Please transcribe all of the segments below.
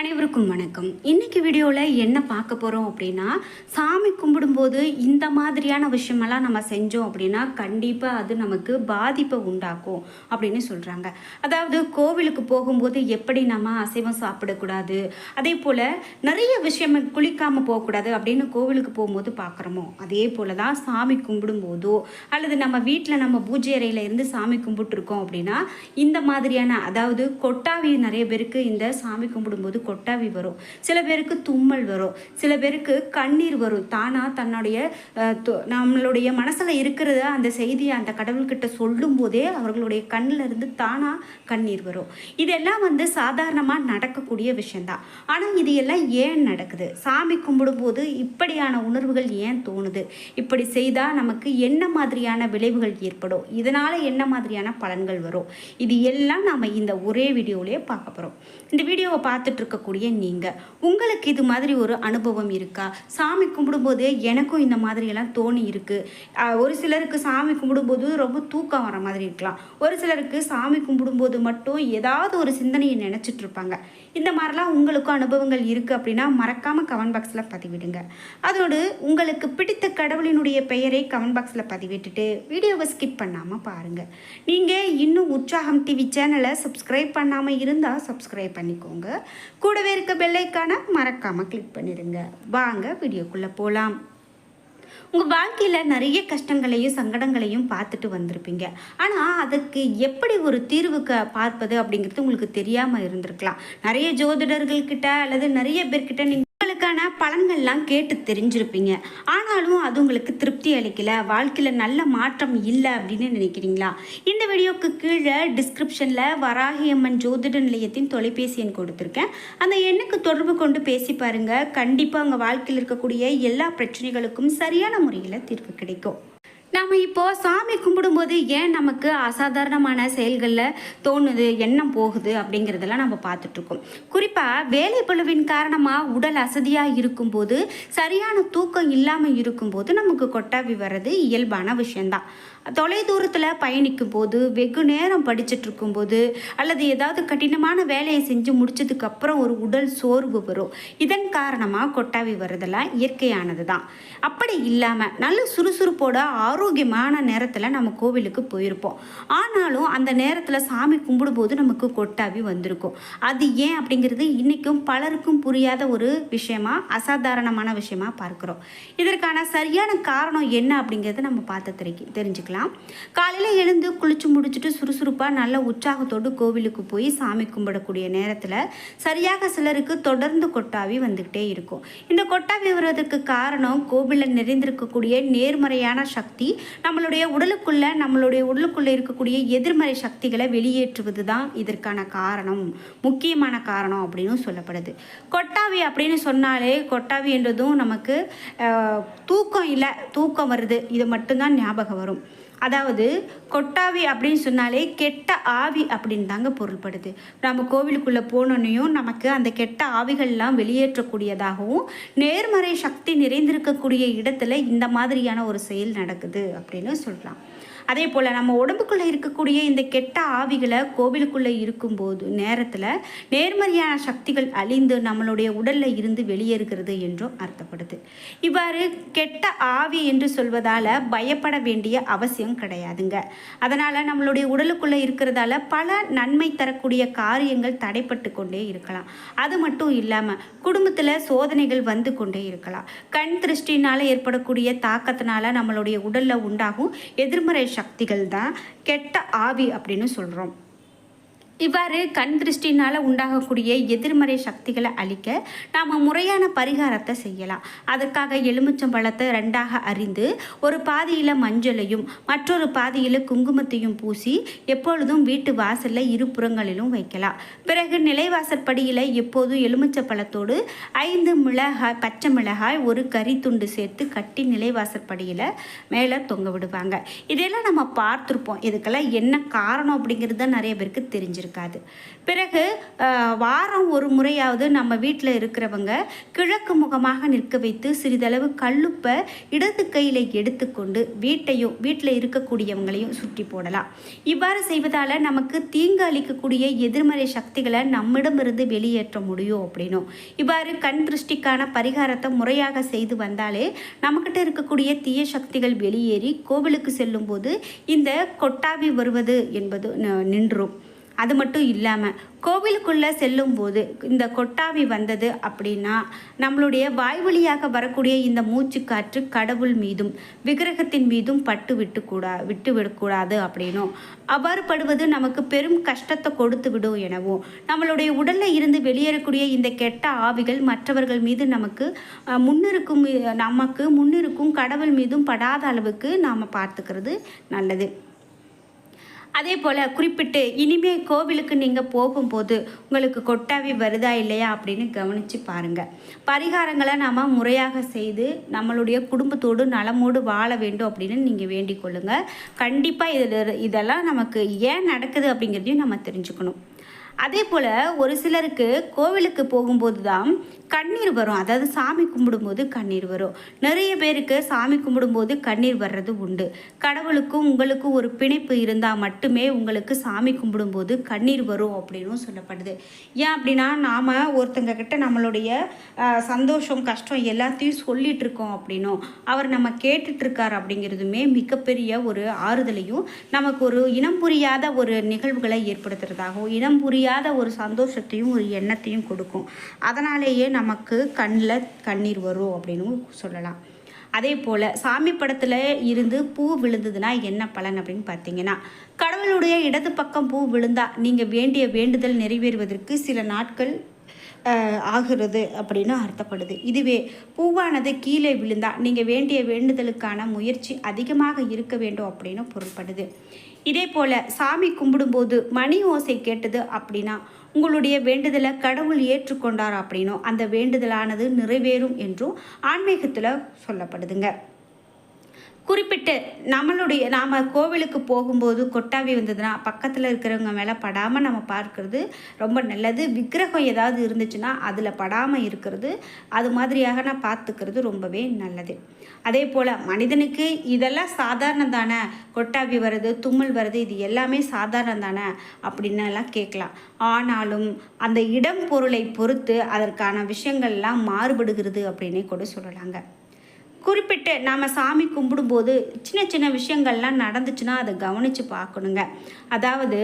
அனைவருக்கும் வணக்கம். இன்னைக்கு வீடியோவில் என்ன பார்க்க போகிறோம் அப்படின்னா சாமி கும்பிடும்போது இந்த மாதிரியான விஷயமெல்லாம் நம்ம செஞ்சோம் அப்படின்னா கண்டிப்பாக அது நமக்கு பாதிப்பை உண்டாக்கும் அப்படின்னு சொல்கிறாங்க அதாவது கோவிலுக்கு போகும்போது எப்படி நம்ம அசைவம் சாப்பிடக்கூடாது அதே போல் நிறைய விஷயம் குளிக்காமல் போகக்கூடாது அப்படின்னு கோவிலுக்கு போகும்போது பார்க்குறோமோ அதே போல் தான் சாமி கும்பிடும்போதோ அல்லது நம்ம வீட்டில் நம்ம பூஜை அறையில் இருந்து சாமி கும்பிட்டுருக்கோம் அப்படின்னா இந்த மாதிரியான அதாவது கொட்டாவி நிறைய பேருக்கு இந்த சாமி கும்பிடும்போது கொட்டாவி வரும். சில பேருக்கு தும்மல் வரும். சில பேருக்கு கண்ணீர் வரும். தானாக தன்னுடைய து- நம்மளுடைய மனசில் இருக்கிறத அந்த செய்தியை அந்த கடவுள்கிட்ட சொல்லும் போதே அவர்களுடைய கண்ணில் இருந்து தானாக கண்ணீர் வரும். இதெல்லாம் வந்து சாதாரணமாக நடக்கக்கூடிய விஷயந்தான் ஆனால் இது எல்லாம் ஏன் நடக்குது? சாமி கும்பிடும்போது இப்படியான உணர்வுகள் ஏன் தோணுது? இப்படி செய்தால் நமக்கு என்ன மாதிரியான விளைவுகள் ஏற்படும்? இதனால் என்ன மாதிரியான பலன்கள் வரும்? இது எல்லாம் நாம் இந்த ஒரே வீடியோவிலே பார்க்க போகிறோம் இந்த வீடியோவை பார்த்துட்டு இருக்கக்கூடிய நீங்கள் உங்களுக்கு இது மாதிரி ஒரு அனுபவம் இருக்கா? சாமி கும்பிடும்போது எனக்கும் இந்த மாதிரியெல்லாம் தோணி இருக்குது ஒரு சிலருக்கு சாமி கும்பிடும்போது ரொம்ப தூக்கம் வர மாதிரி இருக்கலாம். ஒரு சிலருக்கு சாமி கும்பிடும்போது மட்டும் ஏதாவது ஒரு சிந்தனையை நினச்சிட்டு இருப்பாங்க. இந்த மாதிரிலாம் உங்களுக்கும் அனுபவங்கள் இருக்குது அப்படின்னா மறக்காமல் கமெண்ட் பாக்ஸில் பதிவிடுங்க. அதோடு உங்களுக்கு பிடித்த கடவுளினுடைய பெயரை கமெண்ட் பாக்ஸில் பதிவிட்டுட்டு வீடியோவை ஸ்கிப் பண்ணாமல் பாருங்கள் நீங்கள் இன்னும் உற்சாகம் டிவி சேனலை சப்ஸ்கிரைப் பண்ணாமல் இருந்தால் சப்ஸ்கிரைப் பண்ணிக்கோங்க. கூடவே இருக்க பெல்லைக்கான மறக்காமல் கிளிக் பண்ணிடுங்க. வாங்க வீடியோக்குள்ளே போகலாம் உங்கள் வாழ்க்கையில் நிறைய கஷ்டங்களையும் சங்கடங்களையும் பார்த்துட்டு வந்திருப்பீங்க. ஆனால் அதுக்கு எப்படி ஒரு தீர்வு க பார்ப்பது அப்படிங்கிறது உங்களுக்கு தெரியாமல் இருந்திருக்கலாம். நிறைய ஜோதிடர்கள்கிட்ட அல்லது நிறைய பேர்கிட்ட நீங்கள் அதற்கான பலன்கள்லாம் கேட்டு தெரிஞ்சிருப்பீங்க. ஆனாலும் அது உங்களுக்கு திருப்தி அளிக்கல வாழ்க்கையில் நல்ல மாற்றம் இல்லை அப்படின்னு நினைக்கிறீங்களா? இந்த வீடியோக்கு கீழே டிஸ்கிரிப்ஷனில் வராகியம்மன் ஜோதிட நிலையத்தின் தொலைபேசி எண் கொடுத்துருக்கேன். அந்த எண்ணுக்கு தொடர்பு கொண்டு பேசி பாருங்க. கண்டிப்பாக உங்கள் வாழ்க்கையில் இருக்கக்கூடிய எல்லா பிரச்சனைகளுக்கும் சரியான முறையில் தீர்வு கிடைக்கும். நாம் இப்போ சாமி கும்பிடும்போது ஏன் நமக்கு அசாதாரணமான செயல்களில் தோணுது எண்ணம் போகுது அப்படிங்கிறதெல்லாம் நம்ம பார்த்துட்ருக்கோம். குறிப்பாக வேலை காரணமாக உடல் அசதியாக இருக்கும்போது சரியான தூக்கம் இல்லாமல் இருக்கும்போது நமக்கு கொட்டாவி வர்றது இயல்பான விஷயந்தான் தொலை தூரத்தில் பயணிக்கும் போது வெகு நேரம் படிச்சுட்டு இருக்கும்போது அல்லது ஏதாவது கடினமான வேலையை செஞ்சு முடிச்சதுக்கப்புறம் ஒரு உடல் சோர்வு வரும். இதன் காரணமாக கொட்டாவி வர்றதெல்லாம் இயற்கையானது தான் அப்படி இல்லாமல் நல்ல சுறுசுறுப்போட ஆரோக்கியமான நேரத்தில் நம்ம கோவிலுக்கு போயிருப்போம். ஆனாலும் அந்த நேரத்தில் சாமி கும்பிடும்போது நமக்கு கொட்டாவி வந்திருக்கும். அது ஏன் அப்படிங்கிறது இன்றைக்கும் பலருக்கும் புரியாத ஒரு விஷயமா அசாதாரணமான விஷயமா பார்க்குறோம். இதற்கான சரியான காரணம் என்ன அப்படிங்கிறத நம்ம பார்த்து தெரிஞ்சுக்கலாம். தெரிஞ்சுக்கலாம் காலையில் எழுந்து குளிச்சு முடிச்சுட்டு சுறுசுறுப்பாக நல்ல உற்சாகத்தோடு கோவிலுக்கு போய் சாமி கும்பிடக்கூடிய நேரத்தில் சரியாக சிலருக்கு தொடர்ந்து கொட்டாவி வந்துக்கிட்டே இருக்கும். இந்த கொட்டாவி வருவதற்கு காரணம் கோவிலில் நிறைந்திருக்கக்கூடிய நேர்மறையான சக்தி நம்மளுடைய உடலுக்குள்ளே நம்மளுடைய உடலுக்குள்ளே இருக்கக்கூடிய எதிர்மறை சக்திகளை வெளியேற்றுவது தான் இதற்கான காரணம் முக்கியமான காரணம் அப்படின்னு சொல்லப்படுது. கொட்டாவி அப்படின்னு சொன்னாலே கொட்டாவி என்றதும் நமக்கு தூக்கம் இல்லை தூக்கம் வருது. இது மட்டும்தான் ஞாபகம் வரும். அதாவது கொட்டாவி அப்படின்னு சொன்னாலே கெட்ட ஆவி அப்படின்னு தாங்க பொருள்படுது. நம்ம கோவிலுக்குள்ளே போனோன்னையும் நமக்கு அந்த கெட்ட ஆவிகள்லாம் வெளியேற்றக்கூடியதாகவும் நேர்மறை சக்தி நிறைந்திருக்கக்கூடிய இடத்துல இந்த மாதிரியான ஒரு செயல் நடக்குது அப்படின்னு சொல்கிறான் அதே போல் நம்ம உடம்புக்குள்ளே இருக்கக்கூடிய இந்த கெட்ட ஆவிகளை கோவிலுக்குள்ளே இருக்கும்போது நேரத்தில் நேர்மறையான சக்திகள் அழிந்து நம்மளுடைய உடலில் இருந்து வெளியேறுகிறது என்றும் அர்த்தப்படுது. இவ்வாறு கெட்ட ஆவி என்று சொல்வதால் பயப்பட வேண்டிய அவசியம் கிடையாதுங்க. அதனால் நம்மளுடைய உடலுக்குள்ளே இருக்கிறதால பல நன்மை தரக்கூடிய காரியங்கள் தடைப்பட்டு கொண்டே இருக்கலாம். அது மட்டும் இல்லாமல் குடும்பத்தில் சோதனைகள் வந்து கொண்டே இருக்கலாம். கண் திருஷ்டினால் ஏற்படக்கூடிய தாக்கத்தினால நம்மளுடைய உடலில் உண்டாகும் எதிர்மறை சக்திகள் தான் கெட்ட ஆவி அப்படின்னு சொல்கிறோம் இவ்வாறு கண் திருஷ்டினால் உண்டாகக்கூடிய எதிர்மறை சக்திகளை அழிக்க நாம் முறையான பரிகாரத்தை செய்யலாம். அதற்காக எலுமிச்சம்பழத்தை ரெண்டாக அறிந்து ஒரு பாதியில் மஞ்சளையும் மற்றொரு பாதியில் குங்குமத்தையும் பூசி எப்பொழுதும் வீட்டு வாசலில் இருபுறங்களிலும் வைக்கலாம். பிறகு நிலைவாசற்படியில் எப்போதும் எலுமிச்சப்பழத்தோடு ஐந்து மிளகாய் பச்சை மிளகாய் ஒரு கறி துண்டு சேர்த்து கட்டி நிலைவாசற்படியில் மேலே தொங்க விடுவாங்க. இதெல்லாம் நம்ம பார்த்துருப்போம். இதுக்கெல்லாம் என்ன காரணம் அப்படிங்கிறது தான் நிறைய பேருக்கு தெரிஞ்சிருக்கு இருக்காது. பிறகு வாரம் ஒரு முறையாவது நம்ம வீட்டில் இருக்கிறவங்க கிழக்கு முகமாக நிற்க வைத்து சிறிதளவு கல்லுப்பை இடது கையில் எடுத்துக்கொண்டு வீட்டையும் வீட்டில் இருக்கக்கூடியவங்களையும் சுற்றி போடலாம். இவ்வாறு செய்வதால் நமக்கு தீங்கு அளிக்கக்கூடிய எதிர்மறை சக்திகளை நம்மிடமிருந்து வெளியேற்ற முடியும் அப்படின்னும். இவ்வாறு கண் திருஷ்டிக்கான பரிகாரத்தை முறையாக செய்து வந்தாலே நம்மக்கிட்ட இருக்கக்கூடிய தீய சக்திகள் வெளியேறி கோவிலுக்கு செல்லும்போது இந்த கொட்டாவி வருவது என்பது ந- நின்றும். அது மட்டும் இல்லாமல் கோவிலுக்குள்ளே செல்லும்போது இந்த கொட்டாவி வந்தது அப்படின்னா நம்மளுடைய வாய் வழியாக வரக்கூடிய இந்த மூச்சுக்காற்று கடவுள் மீதும் விக்கிரகத்தின் மீதும் பட்டு விட்டு கூடா விட்டு விடக்கூடாது அப்படின்னும் அவ்வாறு படுவது நமக்கு பெரும் கஷ்டத்தை கொடுத்து விடும் எனவும் நம்மளுடைய உடலில் இருந்து வெளியேறக்கூடிய இந்த கெட்ட ஆவிகள் மற்றவர்கள் மீது நமக்கு முன்னிருக்கும் நமக்கு முன்னிருக்கும் கடவுள் மீதும் படாத அளவுக்கு நாம் பார்த்துக்கிறது நல்லது. அதே போல் குறிப்பிட்டு இனிமே கோவிலுக்கு நீங்கள் போகும்போது உங்களுக்கு கொட்டாவி வருதா இல்லையா அப்படின்னு கவனித்து பாருங்கள் பரிகாரங்களை நாம் முறையாக செய்து நம்மளுடைய குடும்பத்தோடு நலமோடு வாழ வேண்டும் அப்படின்னு நீங்கள் வேண்டிக் கொள்ளுங்கள் கண்டிப்பாக இதில் இதெல்லாம் நமக்கு ஏன் நடக்குது அப்படிங்கிறதையும் நம்ம தெரிஞ்சுக்கணும். அதே போல் ஒரு சிலருக்கு கோவிலுக்கு போகும்போது தான் கண்ணீர் வரும். அதாவது சாமி கும்பிடும்போது கண்ணீர் வரும். நிறைய பேருக்கு சாமி கும்பிடும்போது கண்ணீர் வர்றது உண்டு. கடவுளுக்கும் உங்களுக்கும் ஒரு பிணைப்பு இருந்தால் மட்டுமே உங்களுக்கு சாமி கும்பிடும்போது கண்ணீர் வரும் அப்படின்னும் சொல்லப்படுது. ஏன் அப்படின்னா நாம் ஒருத்தங்க கிட்ட நம்மளுடைய சந்தோஷம் கஷ்டம் எல்லாத்தையும் சொல்லிட்டு இருக்கோம் அப்படின்னும் அவர் நம்ம கேட்டுட்ருக்கார் அப்படிங்கிறதுமே மிகப்பெரிய ஒரு ஆறுதலையும் நமக்கு ஒரு இனம் புரியாத ஒரு நிகழ்வுகளை ஏற்படுத்துறதாகவும் இனம் புரியாத ஒரு சந்தோஷத்தையும் ஒரு எண்ணத்தையும் கொடுக்கும். அதனாலேயே நமக்கு கண்ணில் கண்ணீர் வரும் அப்படின்னு சொல்லலாம். அதே போல் சாமி படத்தில் இருந்து பூ விழுந்ததுன்னா என்ன பலன் அப்படின்னு பார்த்தீங்கன்னா கடவுளுடைய இடது பக்கம் பூ விழுந்தா நீங்கள் வேண்டிய வேண்டுதல் நிறைவேறுவதற்கு சில நாட்கள் ஆகிறது அப்படின்னு அர்த்தப்படுது. இதுவே பூவானது கீழே விழுந்தா நீங்கள் வேண்டிய வேண்டுதலுக்கான முயற்சி அதிகமாக இருக்க வேண்டும் அப்படின்னு பொருள்படுது. இதே போல் சாமி கும்பிடும்போது மணி ஓசை கேட்டது அப்படின்னா உங்களுடைய வேண்டுதலை கடவுள் ஏற்றுக்கொண்டார் அப்படின்னும் அந்த வேண்டுதலானது நிறைவேறும் என்றும் ஆன்மீகத்தில் சொல்லப்படுதுங்க. குறிப்பிட்டு நம்மளுடைய நாம் கோவிலுக்கு போகும்போது கொட்டாவி வந்ததுன்னா பக்கத்தில் இருக்கிறவங்க மேலே படாமல் நம்ம பார்க்கறது ரொம்ப நல்லது. விக்கிரகம் ஏதாவது இருந்துச்சுன்னா அதில் படாமல் இருக்கிறது அது மாதிரியாக நான் பார்த்துக்கிறது ரொம்பவே நல்லது. அதே போல் மனிதனுக்கு இதெல்லாம் சாதாரணம் தானே கொட்டாவி வர்றது தும்மல் வர்றது இது எல்லாமே சாதாரணம் தானே அப்படின்னு எல்லாம் கேட்கலாம். ஆனாலும் அந்த இடம் பொருளை பொறுத்து அதற்கான விஷயங்கள்லாம் மாறுபடுகிறது அப்படின்னே கூட சொல்லலாங்க. குறிப்பிட்டு நாம் சாமி கும்பிடும்போது சின்ன சின்ன விஷயங்கள்லாம் நடந்துச்சுன்னா அதை கவனித்து பார்க்கணுங்க. அதாவது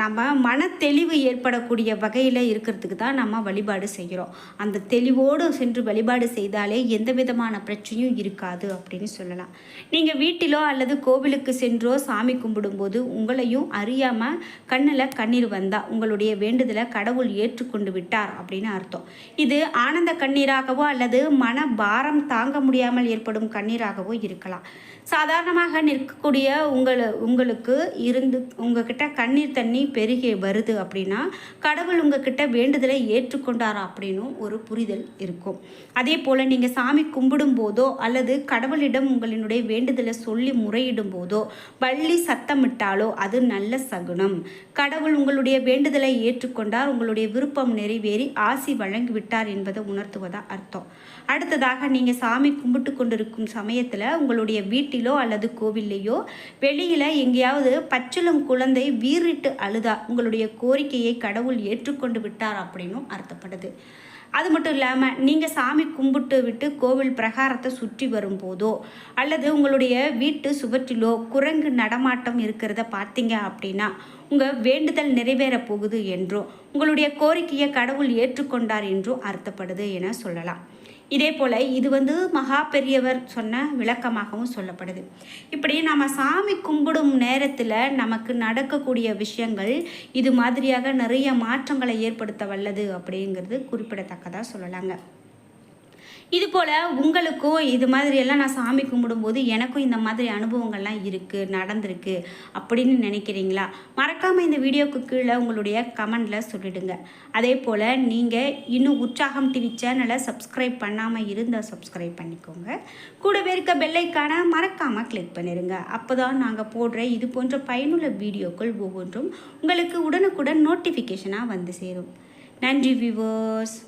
நம்ம மன தெளிவு ஏற்படக்கூடிய வகையில் இருக்கிறதுக்கு தான் நம்ம வழிபாடு செய்கிறோம் அந்த தெளிவோடு சென்று வழிபாடு செய்தாலே எந்த விதமான பிரச்சனையும் இருக்காது அப்படின்னு சொல்லலாம். நீங்கள் வீட்டிலோ அல்லது கோவிலுக்கு சென்றோ சாமி கும்பிடும்போது உங்களையும் அறியாமல் கண்ணில் கண்ணீர் வந்தால் உங்களுடைய வேண்டுதலை கடவுள் ஏற்றுக்கொண்டு விட்டார் அப்படின்னு அர்த்தம். இது ஆனந்த கண்ணீராகவோ அல்லது மன பாரம் தாங்க முடியாது தெரியாமல் ஏற்படும் கண்ணீராகவோ இருக்கலாம். சாதாரணமாக நிற்கக்கூடிய உங்களை உங்களுக்கு இருந்து உங்ககிட்ட கண்ணீர் தண்ணி பெருகி வருது அப்படின்னா கடவுள் உங்ககிட்ட வேண்டுதலை ஏற்றுக்கொண்டாரா அப்படின்னும் ஒரு புரிதல் இருக்கும். அதே போல் நீங்கள் சாமி கும்பிடும் போதோ அல்லது கடவுளிடம் உங்களினுடைய வேண்டுதலை சொல்லி முறையிடும் போதோ வள்ளி சத்தமிட்டாலோ அது நல்ல சகுனம். கடவுள் உங்களுடைய வேண்டுதலை ஏற்றுக்கொண்டார் உங்களுடைய விருப்பம் நிறைவேறி ஆசி வழங்கி விட்டார் என்பதை உணர்த்துவதா அர்த்தம். அடுத்ததாக நீங்கள் சாமி கும்பிட்டு கொண்டிருக்கும் சமயத்தில் உங்களுடைய வீட்டிலோ அல்லது கோவில்லையோ வெளியில் எங்கேயாவது பச்சிளம் குழந்தை வீறிட்டு அழுதா உங்களுடைய கோரிக்கையை கடவுள் ஏற்றுக்கொண்டு விட்டார் அப்படின்னும் அர்த்தப்படுது அது மட்டும் இல்லாமல் நீங்கள் சாமி கும்பிட்டு விட்டு கோவில் பிரகாரத்தை சுற்றி வரும்போதோ அல்லது உங்களுடைய வீட்டு சுவற்றிலோ குரங்கு நடமாட்டம் இருக்கிறத பார்த்தீங்க அப்படின்னா உங்கள் வேண்டுதல் நிறைவேறப் போகுது என்றும் உங்களுடைய கோரிக்கையை கடவுள் ஏற்றுக்கொண்டார் என்றும் அர்த்தப்படுது என சொல்லலாம். இதே போல் இது வந்து மகா பெரியவர் சொன்ன விளக்கமாகவும் சொல்லப்படுது. இப்படி நம்ம சாமி கும்பிடும் நேரத்தில் நமக்கு நடக்கக்கூடிய விஷயங்கள் இது மாதிரியாக நிறைய மாற்றங்களை ஏற்படுத்த வல்லது அப்படிங்கிறது குறிப்பிடத்தக்கதாக சொல்லலாங்க. இது போல் உங்களுக்கும் இது மாதிரியெல்லாம் நான் சாமி கும்பிடும்போது எனக்கும் இந்த மாதிரி அனுபவங்கள்லாம் இருக்குது நடந்திருக்கு அப்படின்னு நினைக்கிறீங்களா? மறக்காமல் இந்த வீடியோக்கு கீழே உங்களுடைய கமெண்டில் சொல்லிடுங்க. அதே போல் நீங்கள் இன்னும் உற்சாகம் டிவி சேனலை சப்ஸ்கிரைப் பண்ணாமல் இருந்தால் சப்ஸ்கிரைப் பண்ணிக்கோங்க. கூடவே இருக்க பெல்லைக்கான மறக்காமல் கிளிக் பண்ணிடுங்க அப்போ தான் நாங்கள் போடுற இது போன்ற பயனுள்ள வீடியோக்கள் ஒவ்வொன்றும் உங்களுக்கு உடனுக்குடன் நோட்டிஃபிகேஷனாக வந்து சேரும். நன்றி வியூவர்ஸ்